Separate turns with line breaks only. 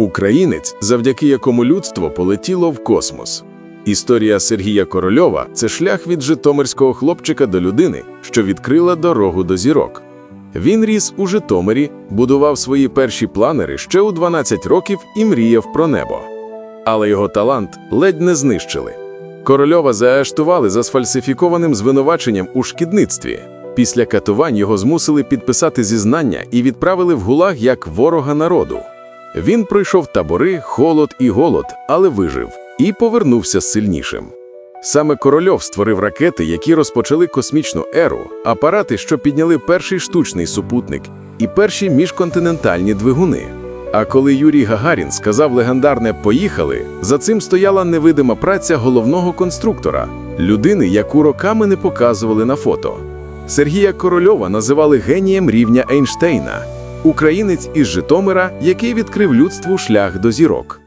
Українець, завдяки якому людство полетіло в космос. Історія Сергія Корольова це шлях від житомирського хлопчика до людини, що відкрила дорогу до зірок. Він ріс у Житомирі, будував свої перші планери ще у 12 років і мріяв про небо. Але його талант ледь не знищили. Корольова заарештували за сфальсифікованим звинуваченням у шкідництві. Після катувань його змусили підписати зізнання і відправили в гулаг як ворога народу. Він пройшов табори, холод і голод, але вижив і повернувся сильнішим. Саме Корольов створив ракети, які розпочали космічну еру, апарати, що підняли перший штучний супутник і перші міжконтинентальні двигуни. А коли Юрій Гагарін сказав легендарне Поїхали, за цим стояла невидима праця головного конструктора, людини, яку роками не показували на фото. Сергія Корольова називали генієм рівня Ейнштейна, українець із Житомира, який відкрив людству шлях до зірок.